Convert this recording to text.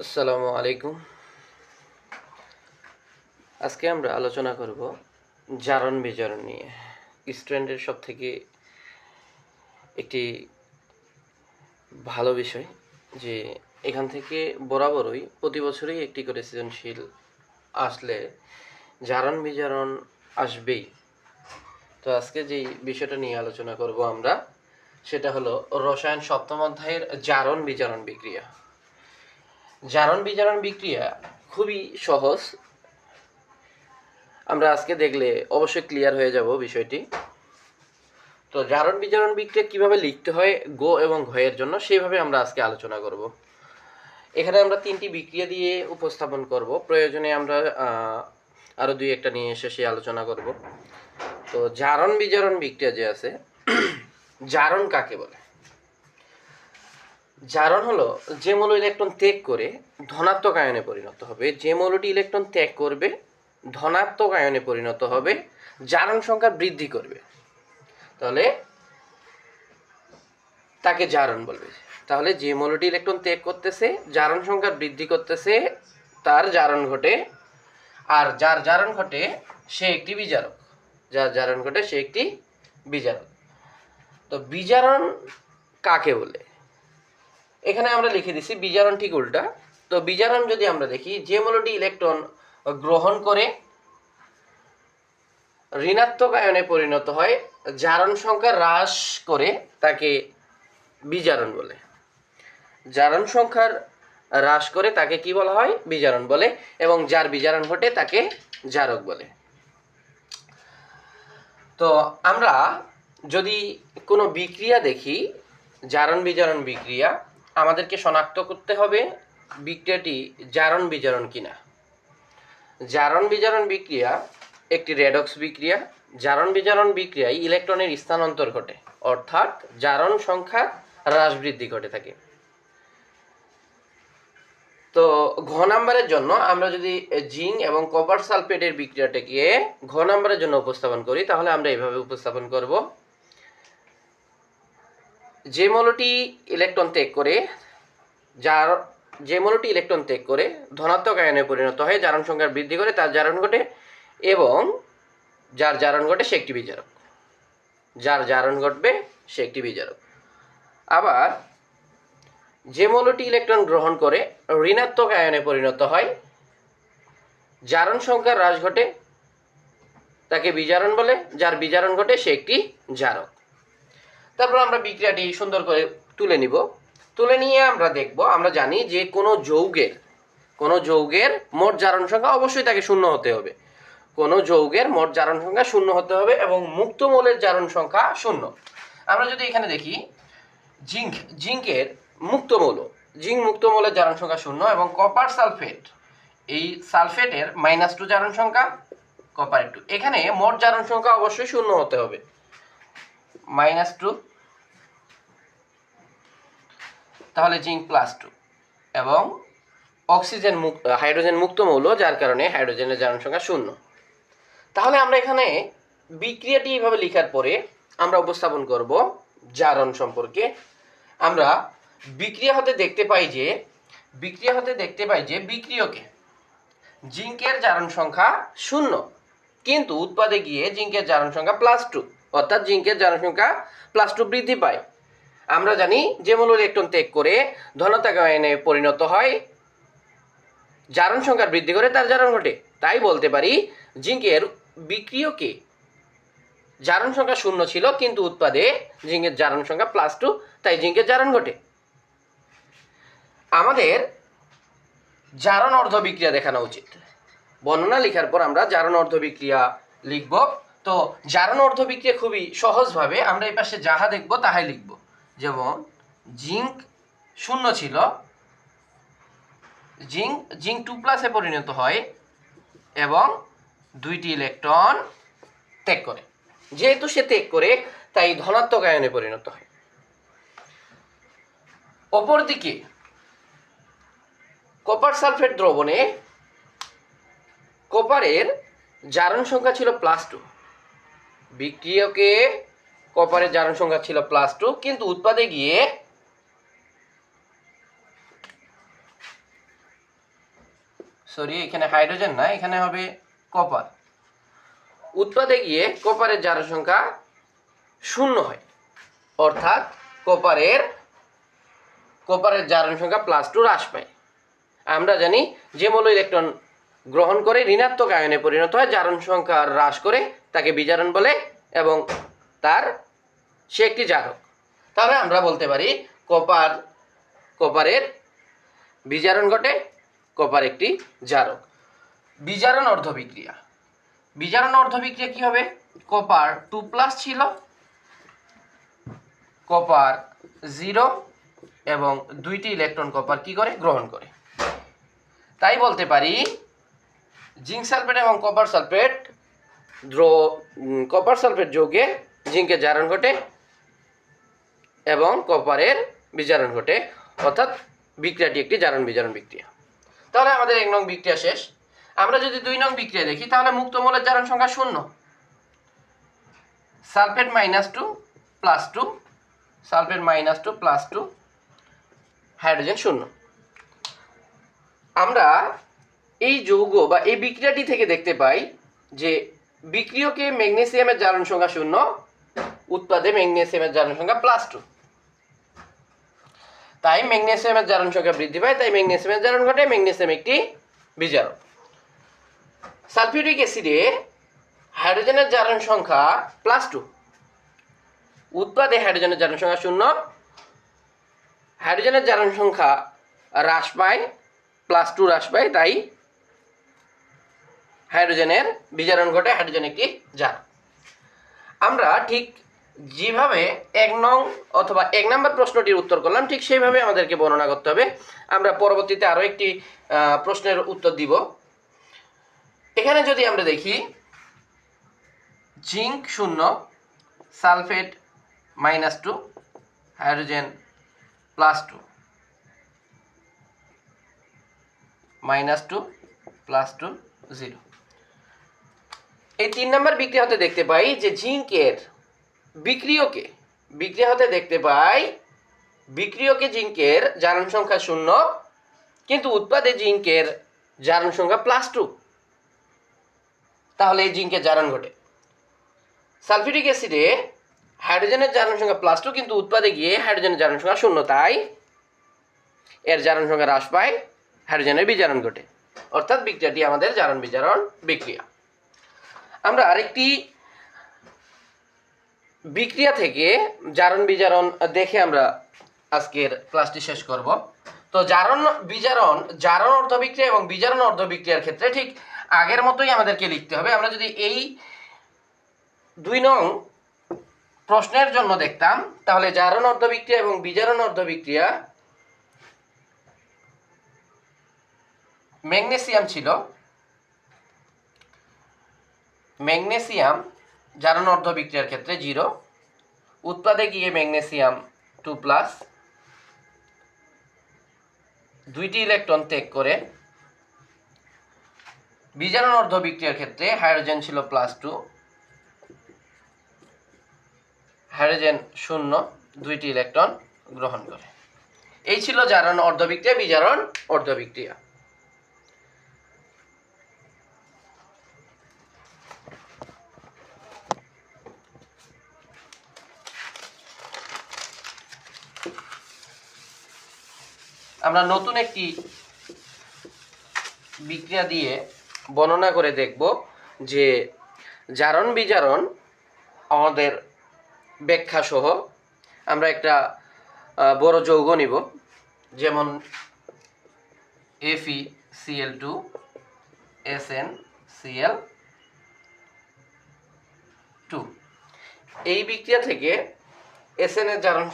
আসসালামু আলাইকুম। আজকে আমরা আলোচনা করব জারণ বিজারণ নিয়ে। স্টুডেন্টের সব থেকে একটি ভালো বিষয় যে এখান থেকে বরাবরই প্রতি বছরই একটি করে সৃজনশীল আসলে জারণ বিজারণ আসবেই। তো আজকে যেই বিষয়টা নিয়ে আলোচনা করব আমরা, সেটা হলো রসায়ন সপ্তম অধ্যায়ের জারণ বিজারণ বিক্রিয়া। জারণ বিজারণ বিক্রিয়া খুবই সহজ। আমরা আজকে দেখলে অবশ্যই ক্লিয়ার হয়ে যাব বিষয়টি। তো জারণ বিজারণ বিক্রিয়া কীভাবে লিখতে হয় গো এবং ঘয়ের জন্য সেইভাবে আমরা আজকে আলোচনা করব। এখানে আমরা তিনটি বিক্রিয়া দিয়ে উপস্থাপন করব। প্রয়োজনে আমরা আহ, আরও দুই একটা নিয়ে এসে সেই আলোচনা করব। তো জারণ বিজারণ বিক্রিয়া যে আছে জারণ কাকে বলে? জারণ হলো যে মৌল ইলেকট্রন ত্যাগ করে ধনাত্মক আয়নে পরিণত হবে। যে মৌলটি ইলেকট্রন ত্যাগ করবে, ধনাত্মক আয়নে পরিণত হবে, জারণ সংখ্যা বৃদ্ধি করবে। তাহলে তাকে জারণ বলবে। তাহলে যে মৌলটি ইলেকট্রন ত্যাগ করতেছে, জারণ সংখ্যা বৃদ্ধি করতেছে, তার জারণ ঘটে, আর যার জারণ ঘটে সে একটি বিজারক। যার জারণ ঘটে সে একটি বিজারক। তো বিজারণ কাকে বলে? এখানে আমরা লিখে দিছি বিজারণ ঠিক উল্টা। তো বিজারণ যদি আমরা দেখি, যে মৌলটি ইলেকট্রন গ্রহণ করে, ঋণাত্মক আয়নে পরিণত হয়, জারণ সংখ্যা হ্রাস করে তাকে বিজারণ বলে। জারণ সংখ্যার হ্রাস করে তাকে কি বলা হয়? বিজারণ বলে এবং যার বিজারণ ঘটে তাকে জারক বলে। তো আমরা যদি কোনো বিক্রিয়া দেখি, জারণ বিজারণ বিক্রিয়া আমাদেরকে শনাক্ত করতে হবে বিক্রিয়াটি জারণ বিজারণ কিনা। জারণ বিজারণ বিক্রিয়া একটি রেডক্স বিক্রিয়া। জারণ বিজারণ বিক্রিয়ায় ইলেকট্রনের স্থানান্তর ঘটে, অর্থাৎ জারণ সংখ্যা হ্রাস বৃদ্ধি ঘটে থাকে। তো ঘ নাম্বারের জন্য আমরা যদি জিঙ্ক এবং কপার সালফেটের বিক্রিয়াটাকে ঘ নাম্বারের জন্য উপস্থাপন করি, তাহলে আমরা এভাবে উপস্থাপন করব। যে মৌলটি ইলেকট্রন ত্যাগ করে, যার, যে মৌলটি ইলেকট্রন ত্যাগ করে, ধনাত্মক আয়নে পরিণত হয়, জারণ সংখ্যার বৃদ্ধি করে, তার জারণ ঘটে এবং যার জারণ ঘটে সে একটি বিজারক। যার জারণ ঘটবে, সে একটি বিজারক। আবার, যে মৌলটি ইলেকট্রন গ্রহণ করে, ঋণাত্মক আয়নে পরিণত হয়, জারণ সংখ্যার হ্রাস ঘটে, তাকে বিজারণ বলে, যার বিজারণ ঘটে সে একটি জারক। তারপর আমরা বিক্রিয়াটি সুন্দর করে তুলে নিব। তুলে নিয়ে আমরা দেখব, আমরা জানি যে কোনো যৌগের কোনো যৌগের মোট জারণ সংখ্যা অবশ্যই তাকে শূন্য হতে হবে। কোনো যৌগের মোট জারণ সংখ্যা শূন্য হতে হবে এবং মুক্ত মৌলের জারণ সংখ্যা শূন্য। আমরা যদি এখানে দেখি, জিঙ্ক, জিঙ্কের মুক্ত মৌল, জিঙ্ক মুক্ত মৌলের জারণ সংখ্যা শূন্য এবং কপার সালফেট, এই সালফেটের মাইনাস টু জারণ সংখ্যা কপার টু এখানে মোট জারণ সংখ্যা অবশ্যই শূন্য হতে হবে। মাইনাস টু তাহলে জিঙ্ক প্লাস টু এবং অক্সিজেন মুক্ত হাইড্রোজেন মুক্ত মৌল, যার কারণে হাইড্রোজেনের জারণ সংখ্যা শূন্য। তাহলে আমরা এখানে বিক্রিয়াটি এইভাবে লেখার পরে আমরা উপস্থাপন করব জারণ সম্পর্কে। আমরা বিক্রিয়া হতে দেখতে পাই যে বিক্রিয়া হতে দেখতে পাই যে বিক্রিয়কে জিঙ্কের জারণ সংখ্যা শূন্য, কিন্তু উৎপাদে গিয়ে জিঙ্কের জারণ সংখ্যা প্লাস টু অর্থাৎ জিঙ্কের জারণ সংখ্যা প্লাস টু বৃদ্ধি পায়। আমরা জানি যে মূল ইলেকট্রন ত্যাগ করে ধনত্যাগ আয়নে পরিণত হয়। জারণ সংখ্যা বৃদ্ধি করে তার জারণ ঘটে। তাই বলতে পারি জিঙ্কের বিক্রিয়কে জারণ সংখ্যা শূন্য ছিল, কিন্তু উৎপাদে জিঙ্কের জারণ সংখ্যা প্লাস টু তাই জিঙ্কের জারণ ঘটে। আমাদের জারণ অর্ধ বিক্রিয়া দেখানো উচিত। বর্ণনা লেখার পর আমরা জারণ অর্ধ বিক্রিয়া লিখব। তো জারণ অর্ধ বিক্রিয়া খুবই সহজভাবে আমরা এই পাশে যাহা দেখব, তাহাই লিখব। যেমন, জিঙ্ক শূন্য ছিল। জিঙ্ক জিঙ্ক টু প্লাসে পরিণত হয় এবং দুইটি ইলেকট্রন ত্যাগ করে। যেহেতু সে ত্যাগ করে, তাই ধনাত্মক আয়নে পরিণত হয়। অপরদিকে, কপার সালফেট দ্রবণে কপারের জারণ সংখ্যা ছিল প্লাস টু। বিক্রিয়কে কপারের জারণ সংখ্যা ছিল প্লাস টু কিন্তু উৎপাদে গিয়ে সরি এখানে হাইড্রোজেন না, এখানে হবে কপার উৎপাদে গিয়ে কপারের জারণ সংখ্যা শূন্য হয়। অর্থাৎ কপারের কপারের জারণ সংখ্যা প্লাস টু হ্রাস পায়। আমরা জানি যে মৌল ইলেকট্রন গ্রহণ করে ঋণাত্মক আয়নে পরিণত হয়, জারণ সংখ্যা হ্রাস করে তাকে বিজারণ বলে এবং তার সে একটি জারক তাহলে আমরা বলতে পারি কপার কপারের বিজারণ ঘটে, কপার একটি জারক বিজারণ অর্ধবিক্রিয়া। বিজারণ অর্ধবিক্রিয়া কি হবে? কপার টু প্লাস ছিল, কপার জিরো এবং দুইটি ইলেকট্রন কপার কি করে? গ্রহণ করে। তাই বলতে পারি জিঙ্ক সালফেট এবং কপার সালফেট দ্রো কপার সালফেট যোগে জিঙ্কের জারণ ঘটে এবং কপারের বিজারণ ঘটে। অর্থাৎ বিক্রিয়াটি একটি জারণ বিজারণ বিক্রিয়া। তাহলে আমাদের এক নং বিক্রিয়া শেষ। আমরা যদি দুই নং বিক্রিয়া দেখি, তাহলে মুক্ত মৌলের জারণ সংখ্যা শূন্য। Sulphate minus two plus two, sulphate minus two plus two, hydrogen শূন্য। আমরা এই যৌগ বা এই বিক্রিয়াটি থেকে দেখতে পাই যে বিক্রিয়কে ম্যাগনেসিয়ামের জারণ সংখ্যা শূন্য, উৎপাদে ম্যাগনেসিয়ামের জারণ সংখ্যা প্লাস টু তাই ম্যাগনেসিয়ামের জারণ সংখ্যা বৃদ্ধি পায়, তাই ম্যাগনেসিয়ামের জারণ ঘটে ম্যাগনেসিয়াম একটি বিজারক সালফিউরিক অ্যাসিডে হাইড্রোজেনের জারণ সংখ্যা প্লাস টু উৎপাদে হাইড্রোজেনের জারণ সংখ্যা শূন্য, হাইড্রোজেনের জারণ সংখ্যা হ্রাস পায় প্লাস টু হ্রাস পায়, তাই হাইড্রোজেনের বিজারণ ঘটে হাইড্রোজেন একটি জার। আমরা ঠিক যেভাবে এক নং অথবা এক নম্বর প্রশ্নটির উত্তর করলাম, ঠিক সেইভাবে আমাদেরকে বর্ণনা করতে হবে। আমরা পরবর্তীতে আরও একটি প্রশ্নের উত্তর দিব। এখানে যদি আমরা দেখি, জিঙ্ক শূন্য, sulphate minus two, hydrogen plus two. Minus two plus two, zero. এই তিন নম্বর বিক্রিয়া হতে দেখতে পাই যে জিঙ্কের বিক্রিয়কে বিক্রিয়া হতে দেখতে পাই বিক্রিয়কে জিঙ্কের জারণ সংখ্যা শূন্য, কিন্তু উৎপাদে জিঙ্কের জারণ সংখ্যা প্লাস টু তাহলে এই জিঙ্কের জারণ ঘটে। সালফিউরিক অ্যাসিডে হাইড্রোজেনের জারণ সংখ্যা প্লাস টু কিন্তু উৎপাদে গিয়ে হাইড্রোজেনের জারণ সংখ্যা শূন্য, তাই এর জারণ সংখ্যা হ্রাস পায়, হাইড্রোজেনের বিজারণ ঘটে। অর্থাৎ বিক্রিয়াটি আমাদের জারণ বিজারণ বিক্রিয়া। আমরা আরেকটি বিক্রিয়া থেকে জারণ বিজারণ দেখে আমরা আজকের ক্লাসটি শেষ করব। তো জারণ বিজারণ, জারণ অর্ধ বিক্রিয়া এবং বিজারণ অর্ধ বিক্রিয়ার ক্ষেত্রে ঠিক আগের মতোই আমাদেরকে লিখতে হবে। আমরা যদি এই দুই নং প্রশ্নের জন্য দেখতাম, তাহলে জারণ অর্ধ বিক্রিয়া এবং বিজারণ অর্ধ বিক্রিয়া ম্যাগনেসিয়াম ছিল। ম্যাগনেসিয়াম, জারণ অর্ধ বিক্রিয়ার ক্ষেত্রে জিরো। উৎপাদে গিয়ে ম্যাগনেসিয়াম টু প্লাস। দুইটি ইলেকট্রন ত্যাগ করে। বিজারণ অর্ধ বিক্রিয়ার ক্ষেত্রে হাইড্রোজেন ছিল প্লাস টু। হাইড্রোজেন শূন্য, দুইটি ইলেকট্রন গ্রহণ করে। এই ছিল জারণ অর্ধবিক্রিয়া বিজারণ অর্ধবিক্রিয়া আমরা নতুন একটি বিক্রিয়া দিয়ে বর্ণনা করে দেখব যে জারণ বিজারণ আমাদের ব্যাখ্যা সহ আমরা একটা বড় যৌগ নিব, যেমন এফি CL two S N CL two এই বিক্রিয়া থেকে এস এর জারণ